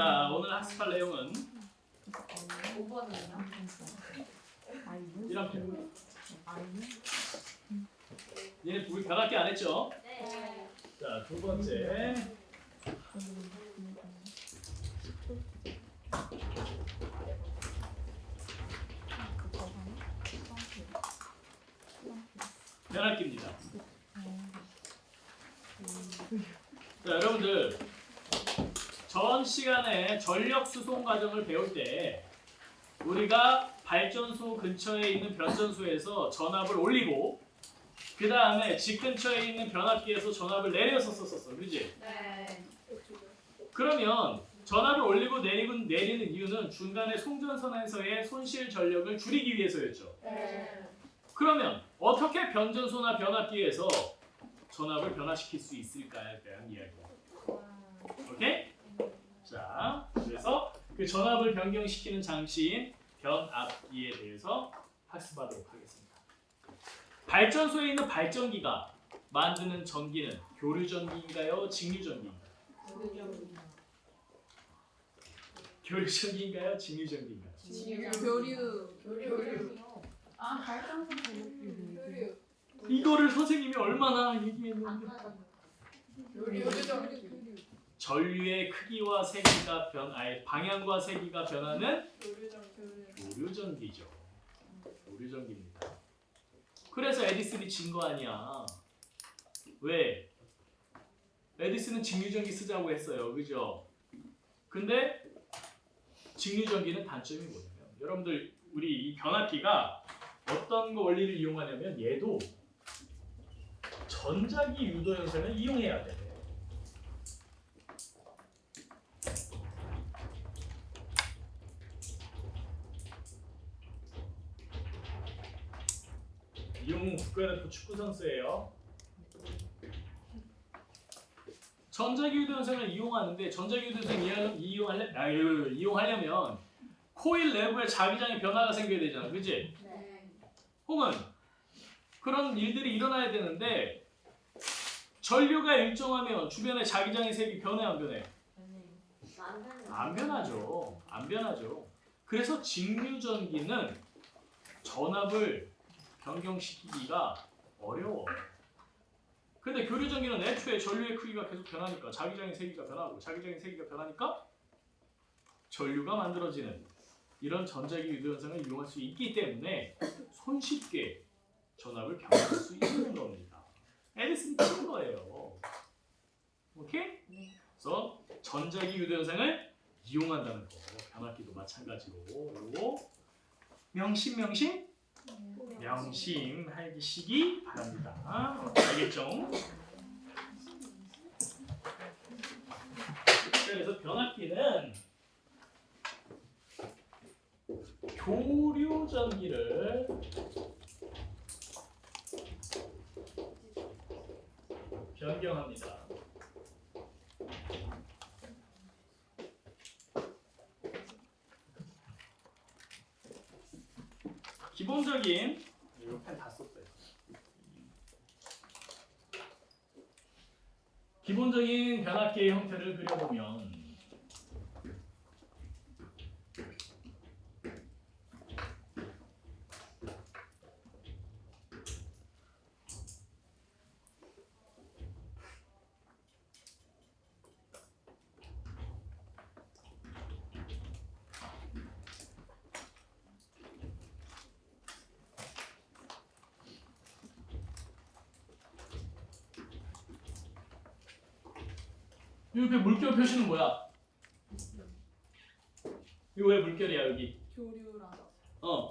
자 오늘 학습할 내용은 5번은요? 이렇게 얘네 우리 변할 게 안 했죠? 네. 자 두 번째 변할기입니다. 자 여러분들 전 시간에 전력 수송 과정을 배울 때 우리가 발전소 근처에 있는 변전소에서 전압을 올리고 그 다음에 집 근처에 있는 변압기에서 전압을 내려서 썼었어, 그지? 네. 그러면 전압을 올리고 내리고 내리는 이유는 중간에 송전선에서의 손실 전력을 줄이기 위해서였죠. 네. 그러면 어떻게 변전소나 변압기에서 전압을 변화시킬 수 있을까에 대한 이야기야. 오케이? 자, 그래서 그 전압을 변경시키는 장치인 변압기에 대해서 학습하도록 하겠습니다. 발전소에 있는 발전기가 만드는 전기는 교류 전기인가요? 직류 전기인가요? 교류 전기인가요? 직류 전기인가요? 교류. 교류. 아 발전소 교류. 이거를 선생님이 얼마나 얘기했는데 교류. 전류의 크기와 세기가 변, 아니 방향과 세기가 변하는 교류전기죠. 교류전기입니다. 그래서 에디슨이 진 거 아니야. 왜? 에디슨은 직류전기 쓰자고 했어요. 그죠? 근데 직류전기는 단점이 뭐냐면 여러분들 우리 이 변압기가 어떤 거 원리를 이용하냐면 얘도 전자기 유도 현상을 이용해야 돼. 이용훈 국가대표 축구 선수예요. 전자기유도 현상을 이용하는데 전자기유도 현상 이용- 이용하려 아유, 이용하려면 코일 내부에 자기장의 변화가 생겨야 되잖아, 그렇지? 네. 혹은 그런 일들이 일어나야 되는데 전류가 일정하면 주변의 자기장의 색이 변해 안 변해? 안 변하죠. 안 변하죠. 그래서 직류전기는 전압을 변경시키기가 어려워. 근데 교류 전기는 애초에 전류의 크기가 계속 변하니까 자기장의 세기가 변하고 자기장의 세기가 변하니까 전류가 만들어지는 이런 전자기 유도 현상을 이용할 수 있기 때문에 손쉽게 전압을 변할 수 있는 겁니다. 에디슨이 친 거예요. 오케이? 그래서 전자기 유도 현상을 이용한다는 거. 변압기도 마찬가지로 요거 명심 명심 명심하시기 바랍니다. 알겠죠? 그래서 변압기는 교류 전기를 변경합니다. 기본적인 이거 펜 다 썼어요. 기본적인 변압기의 형태를 그려보면 이렇게 물결 표시는 뭐야? 이거 왜 물결이야 여기? 교류라서. 어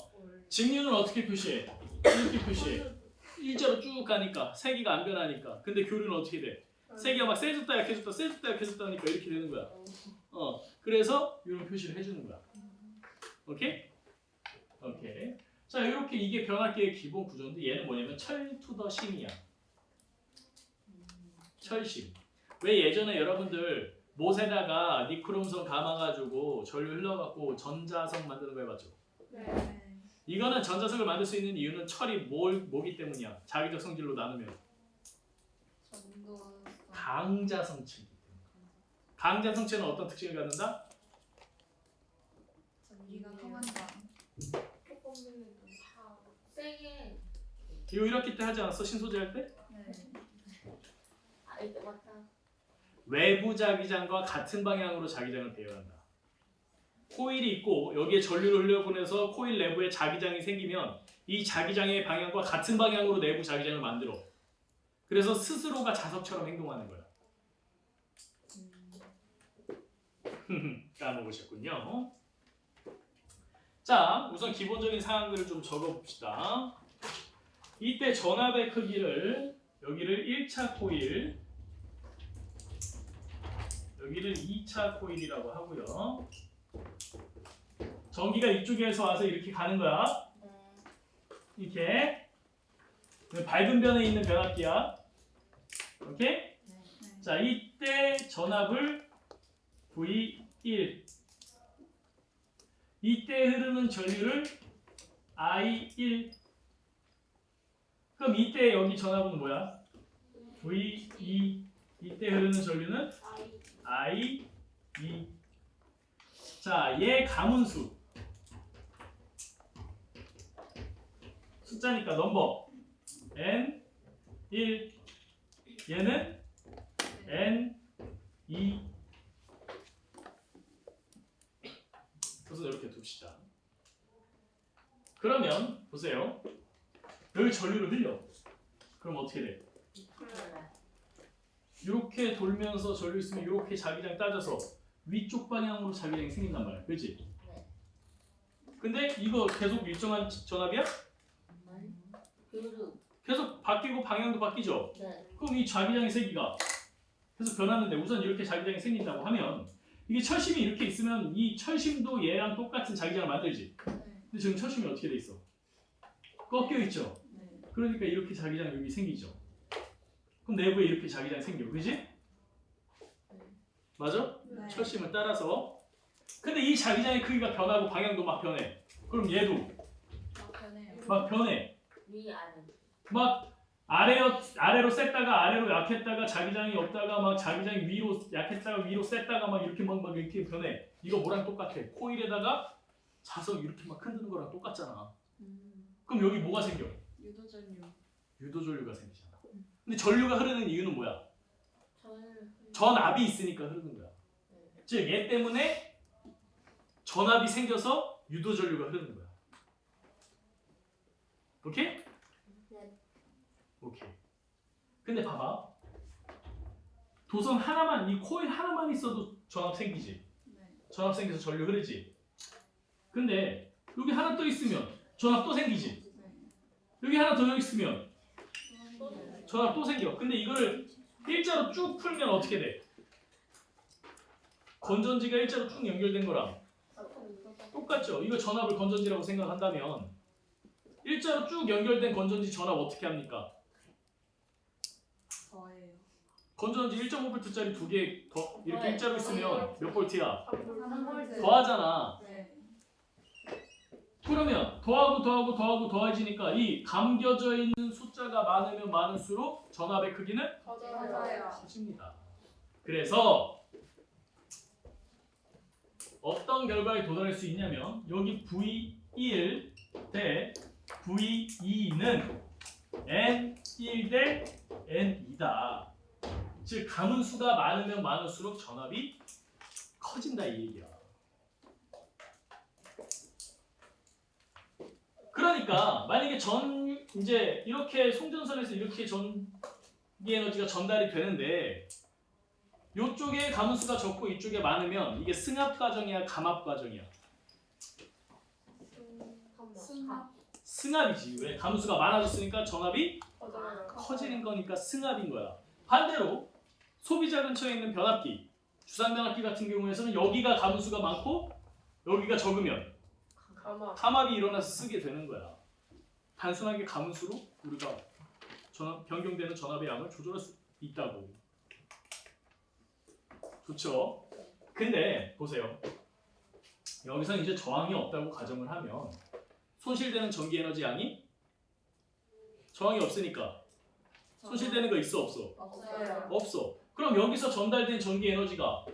직류는 어떻게 표시해? 이렇게 표시해. 일자로 쭉 가니까 세기가 안 변하니까. 근데 교류는 어떻게 돼? 세기가 막 세졌다 약해졌다 세졌다 약해졌다 하니까 이렇게 되는 거야. 어 그래서 이런 표시를 해주는 거야. 오케이? 오케이. 자 이렇게 이게 변압기의 기본 구조인데 얘는 뭐냐면 철투더 심이야. 철심. 왜 예전에 여러분들 못에다가 니크롬선 감아가지고 전류 흘러갖고 전자석 만드는 거 해봤죠? 네. 이거는 전자석을 만들 수 있는 이유는 철이 뭘, 뭐기 때문이야? 자기적 성질로 나누면. 강자성체이기 때문에. 강자성체는 어떤 특징을 갖는다? 전기가 통한다. 조금은 다 세게 이거 1학기 때 하지 않았어? 신소재 할 때? 네. 아 이때 맞다. 외부 자기장과 같은 방향으로 자기장을 배열한다. 코일이 있고 여기에 전류를 흘려보내서 코일 내부에 자기장이 생기면 이 자기장의 방향과 같은 방향으로 내부 자기장을 만들어. 그래서 스스로가 자석처럼 행동하는 거야. 까먹으셨군요. 자, 우선 기본적인 사항들을 좀 적어봅시다. 이때 전압의 크기를 여기를 1차 코일, 여기를 2차 코일이라고 하고요. 전기가 이쪽에서 와서 이렇게 가는 거야. 네. 이렇게 밝은 변에 있는 변압기야. 오케이? 네. 자, 이때 전압을 V1 이때 흐르는 전류를 I1 그럼 이때 여기 전압은 뭐야? V2 이때 흐르는 전류는 아이 I2 자, 얘 가문수 숫자니까 넘버 N 1 얘는 N 2 우선 이렇게 둡시다. 그러면 보세요. 여기 전류를 흘려. 그럼 어떻게 돼? 이렇게 돌면서 전류 있으면 이렇게 자기장 따져서 위쪽 방향으로 자기장이 생긴단 말이야. 그렇지? 네. 근데 이거 계속 일정한 전압이야? 계속 바뀌고 방향도 바뀌죠? 네. 그럼 이 자기장의 세기가 계속 변하는데 우선 이렇게 자기장이 생긴다고 하면 이게 철심이 이렇게 있으면 이 철심도 얘랑 똑같은 자기장을 만들지. 네. 근데 지금 철심이 어떻게 돼 있어? 꺾여 있죠. 네. 그러니까 이렇게 자기장 여기 생기죠. 그럼 내부에 이렇게 자기장 생겨, 그지? 맞아? 네. 철심을 따라서. 근데 이 자기장의 크기가 변하고 방향도 막 변해. 그럼 얘도 막 변해요. 막 변해. 위 아래 막 아래로 아래로 셌다가 아래로 약했다가 자기장이 없다가 막 자기장이 위로 약했다가 위로 셌다가 막 이렇게 막, 막 이렇게 변해. 이거 뭐랑 똑같아? 코일에다가 자석 이렇게 막 흔드는 거랑 똑같잖아. 그럼 여기 뭐가 생겨? 유도전류. 유도전류가 생기잖아. 근데 전류가 흐르는 이유는 뭐야? 전압이 있으니까 흐르는 거야. 즉 얘 때문에 전압이 생겨서 유도 전류가 흐르는 거야. 오케이? 네. 오케이. 근데 봐봐. 도선 하나만 이 코일 하나만 있어도 전압 생기지. 네. 전압 생겨서 전류 흐르지. 근데 여기 하나 또 있으면 전압 또 생기지. 네. 여기 하나 더 있으면 또 전압 또 생겨. 근데 이거를 일자로 쭉 풀면 어떻게 돼? 건전지가 일자로 쭉 연결된 거랑 똑같죠. 이거 전압을 건전지라고 생각한다면 일자로 쭉 연결된 건전지 전압 어떻게 합니까? 저예요. 건전지 1.5볼트짜리 두개더 이렇게 네. 일자로 있으면 몇 볼트야? 3볼트. 더하잖아. 네. 그러면 더하고 더하고 더하고 더해지니까 이 감겨져 있는 숫자가 많으면 많을수록 전압의 크기는. 커집니다. 그래서 어떤 결과에 도달할 수 있냐면 여기 V1 대 V2는 N1 대 N2다. 즉 가문수가 많으면 많을수록 전압이 커진다 이 얘기야. 그러니까 만약에 전 이제 이렇게 송전선에서 이렇게 전기 에너지가 전달이 되는데 이쪽에 가문수가 적고 이쪽에 많으면 이게 승합 과정이야 감압 과정이야? 승합. 승합이지. 왜? 가문수가 많아졌으니까 전압이 커지는 거니까 승합인 거야. 반대로 소비자 근처에 있는 변압기 주상 변압기 같은 경우에서는 여기가 가문수가 많고 여기가 적으면 감압이 일어나서 쓰게 되는 거야. 단순하게 가문수로 우리가 전압, 변경되는 전압의 양을 조절할 수 있다고. 좋죠? 근데 보세요. 여기서 이제 저항이 없다고 가정을 하면 손실되는 전기 에너지 양이 저항이 없으니까 손실되는 거 있어 없어? 없어요. 없어. 그럼 여기서 전달된 전기 에너지가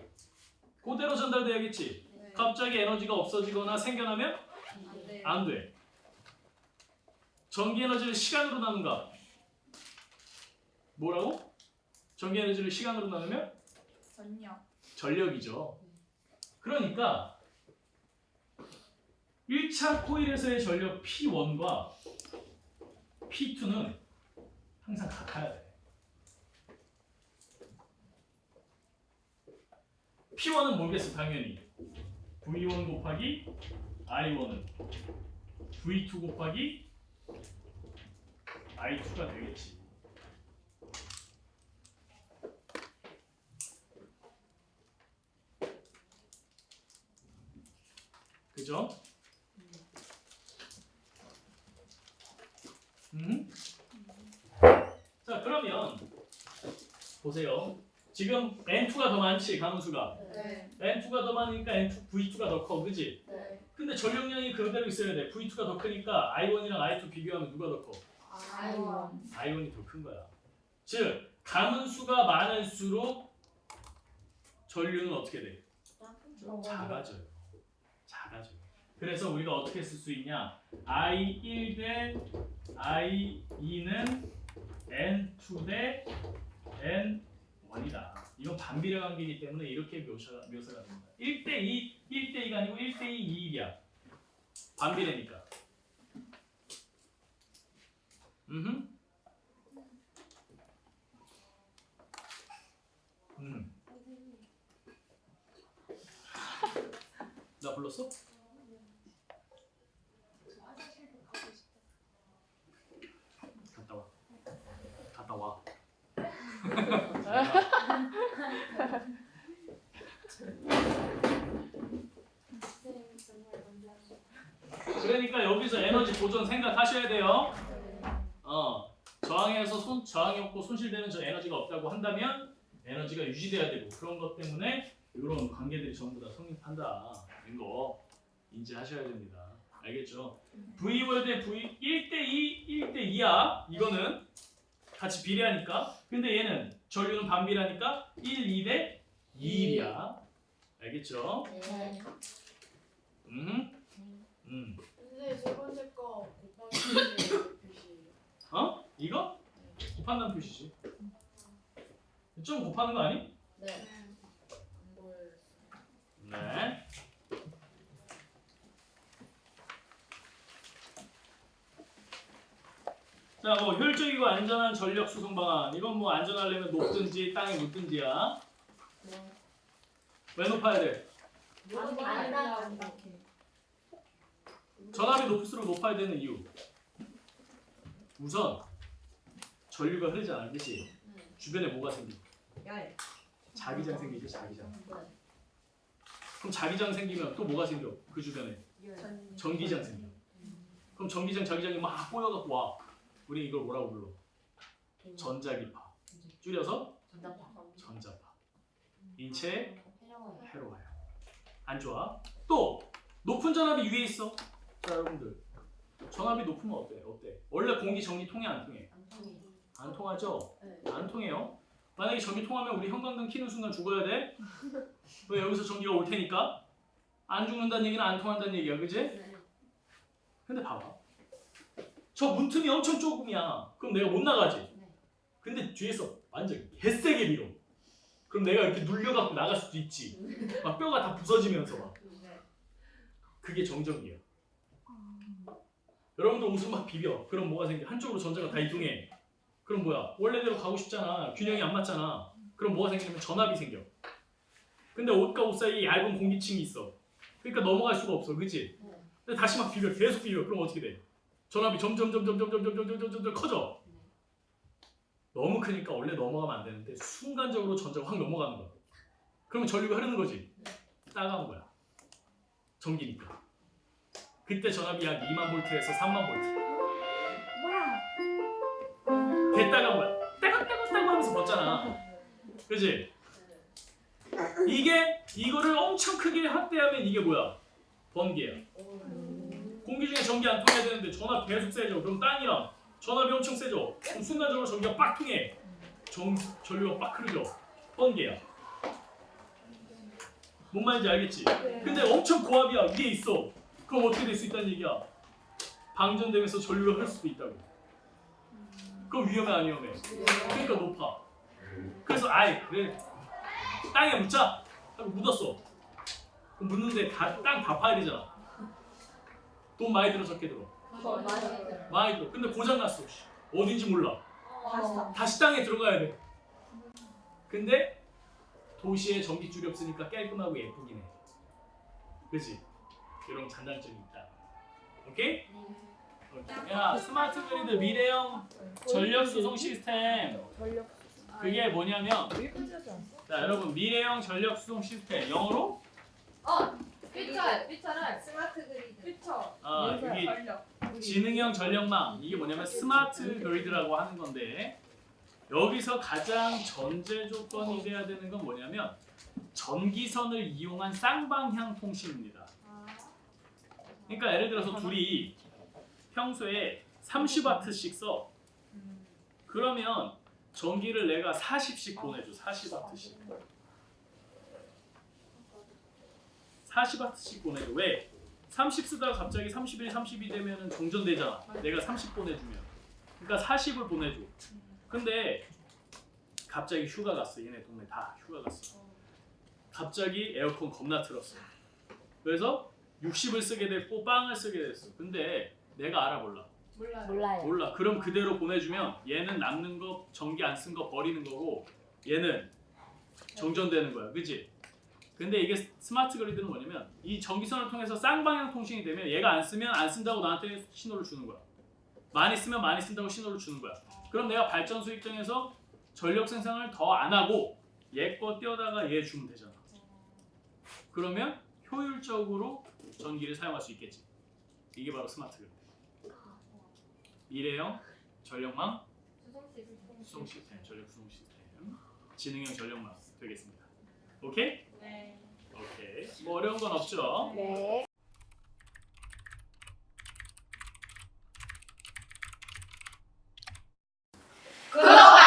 그대로 전달돼야겠지? 네. 갑자기 에너지가 없어지거나 생겨나면 안 돼. 전기 에너지를 시간으로 나눈가? 뭐라고? 전기 에너지를 시간으로 나누면 전력. 전력이죠. 그러니까 1차 코일에서의 전력 P1과 P2는 항상 같아야 돼. P1은 뭐겠어 당연히 V1 곱하기 I1은 V2 곱하기 I2가 되겠지. 그죠? 음. 자 그러면 보세요. 지금 N2가 더 많지 가문수가 네. N2가 더 많으니까 N2, V2가 더 커, 그지? 네. 근데 전력량이 그대로 있어야 돼. V2가 더 크니까 I1이랑 I2 비교하면 누가 더 커? 아이원. I1이 더 큰 거야. 즉 가문수가 많을수록 전류는 어떻게 돼? 작아져요. 작아져요. 그래서 우리가 어떻게 쓸 수 있냐? I1 대 I2는 N2 대 N1이다. 이건 반비례 관계이기 때문에 이렇게 묘사, 묘사가 됩니다. 1대 2, 1대 2가 아니고 1대 2, 2일이야. 반비례니까. 음. 음. 나 불렀어? 갔다 와. 갔다 와. 그러니까 여기서 에너지 보존 생각하셔야 돼요. 어, 저항에서 손 저항이 없고 손실되는 저 에너지가 없다고 한다면 에너지가 유지돼야 되고 그런 것 때문에 이런 관계들이 전부 다 성립한다. 이거 인지하셔야 됩니다. 알겠죠? V1 대 V 1대 2, 1대 2야. 이거는 같이 비례하니까. 근데 얘는 전류는 반비례하니까 1, 2대 2일이야. 알겠죠? 네. 음. 음. 근데 세 번째 거 곱하기 표시. 어? 이거? 곱한다는 표시지. 좀 곱하는 거 아니? 네. 안 보여요. 네. 자, 뭐 효율적이고 안전한 전력 수송 방안. 이건 뭐 안전하려면 높든지 땅에 묻든지야. 네. 왜 높아야 돼? 나. 전압이 높을수록 높아야 되는 이유. 우선 전류가 흐르잖아, 그렇지? 주변에 뭐가 생겨? 열. 자기장 생기죠, 자기장. 네. 그럼 자기장 생기면 또 뭐가 생겨? 그 주변에 전. 전기장 생겨. 그럼 전기장, 자기장이 막 꼬여갖고 와. 우리 이걸 뭐라고 불러? 전자기파. 줄여서 전자파. 인체에 해로워요. 안 좋아. 또 높은 전압이 위에 있어. 자 여러분들 전압이 높으면 어때? 어때? 원래 공기 전기 통해 안 통해? 안 통하죠? 네. 안 통해요. 만약에 전기 통하면 우리 형광등 켜는 순간 죽어야 돼. 왜 여기서 전기가 올 테니까 안 죽는다는 얘기는 안 통한다는 얘기야, 그지? 네. 근데 봐봐. 저 문틈이 엄청 조금이야. 그럼 내가 못 나가지. 근데 뒤에서 완전 개세게 밀어. 그럼 내가 이렇게 눌려갖고 나갈 수도 있지. 막 뼈가 다 부서지면서 막. 그게 정적이야. 여러분들 옷을 막 비벼. 그럼 뭐가 생겨? 한쪽으로 전자가 다 이동해. 그럼 뭐야? 원래대로 가고 싶잖아. 균형이 안 맞잖아. 그럼 뭐가 생기냐면 전압이 생겨. 근데 옷과 옷 사이에 얇은 공기층이 있어. 그러니까 넘어갈 수가 없어. 그치? 근데 다시 막 비벼. 계속 비벼. 그럼 어떻게 돼? 전압이 점점 점점 점점 점점 점점 점점 커져. 너무 크니까 원래 넘어가면 안 되는데 순간적으로 전자가 확 넘어가는 거야. 그러면 전류가 흐르는 거지. 따가운 거야. 전기니까. 그때 전압이 약 2만 볼트에서 3만 볼트. 그지? 이게 이거를 엄청 크게 확대하면 이게 뭐야? 번개야. 공기 중에 전기 안 통해야 되는데 전압 계속 세져. 그럼 땅이랑 전압이 엄청 세져. 그럼 순간적으로 전기가 빡 통해. 전 전류가 빡 흐르죠. 번개야. 뭔 말인지 알겠지? 네. 근데 엄청 고압이야 위에 있어. 그럼 어떻게 될 수 있다는 얘기야? 방전되면서 전류가 흐를 수도 있다고. 그럼 위험해 안 위험해? 그러니까 높아. 그래서 아예 그래 땅에 묻자 하고 묻었어. 그럼 묻는데 땅다 파야 되잖아. 돈 많이 들어 적게 들어. 더 많이 들어. 많이 들어. 근데 고장 났어. 씨. 어딘지 몰라. 어. 다시 땅에 들어가야 돼. 근데 도시에 전기줄이 없으니까 깔끔하고 예쁘긴 해. 그지? 이런 장단점이 있다. 오케이? 오케이. 야 스마트 그리드 미래형 전력 수송 시스템 전력. 그게 뭐냐면 자 여러분 미래형 전력 수송 시스템 영어로 어, 삐처, 삐처는 스마트 그리드. 삐처. 아 여기 전력. 지능형 전력망 이게 뭐냐면 스마트 그리드라고 하는 건데 여기서 가장 전제 조건이 돼야 되는 건 뭐냐면 전기선을 이용한 쌍방향 통신입니다. 그러니까 예를 들어서 둘이 평소에 30와트씩 써. 그러면 전기를 내가 40씩 보내줘. 40와트씩. 40와트씩 보내줘. 왜? 30 쓰다가 갑자기 31, 32 되면은 정전되잖아. 내가 30 보내주면. 그러니까 40을 보내줘. 근데 갑자기 휴가 갔어. 얘네 동네 다 휴가 갔어. 갑자기 에어컨 겁나 틀었어. 그래서 60을 쓰게 됐고 빵을 쓰게 됐어. 근데 내가 알아 몰라. 몰라요. 몰라요. 몰라. 그럼 그대로 보내주면 얘는 남는 거 전기 안 쓴 거 버리는 거고 얘는 정전되는 거야. 그지? 근데 이게 스마트 그리드는 뭐냐면 이 전기선을 통해서 쌍방향 통신이 되면 얘가 안 쓰면 안 쓴다고 나한테 신호를 주는 거야. 많이 쓰면 많이 쓴다고 신호를 주는 거야. 그럼 내가 발전소 입장에서 전력 생산을 더 안 하고 얘거 띄어다가 얘 주면 되잖아. 그러면 효율적으로 전기를 사용할 수 있겠지. 이게 바로 스마트 그리드. 미래형 전력망 수송 시스템 전력 수송 시스템 지능형 전력망 되겠습니다. 오케이? 네. 오케이. 뭐 어려운 건 없죠? 네. 구독!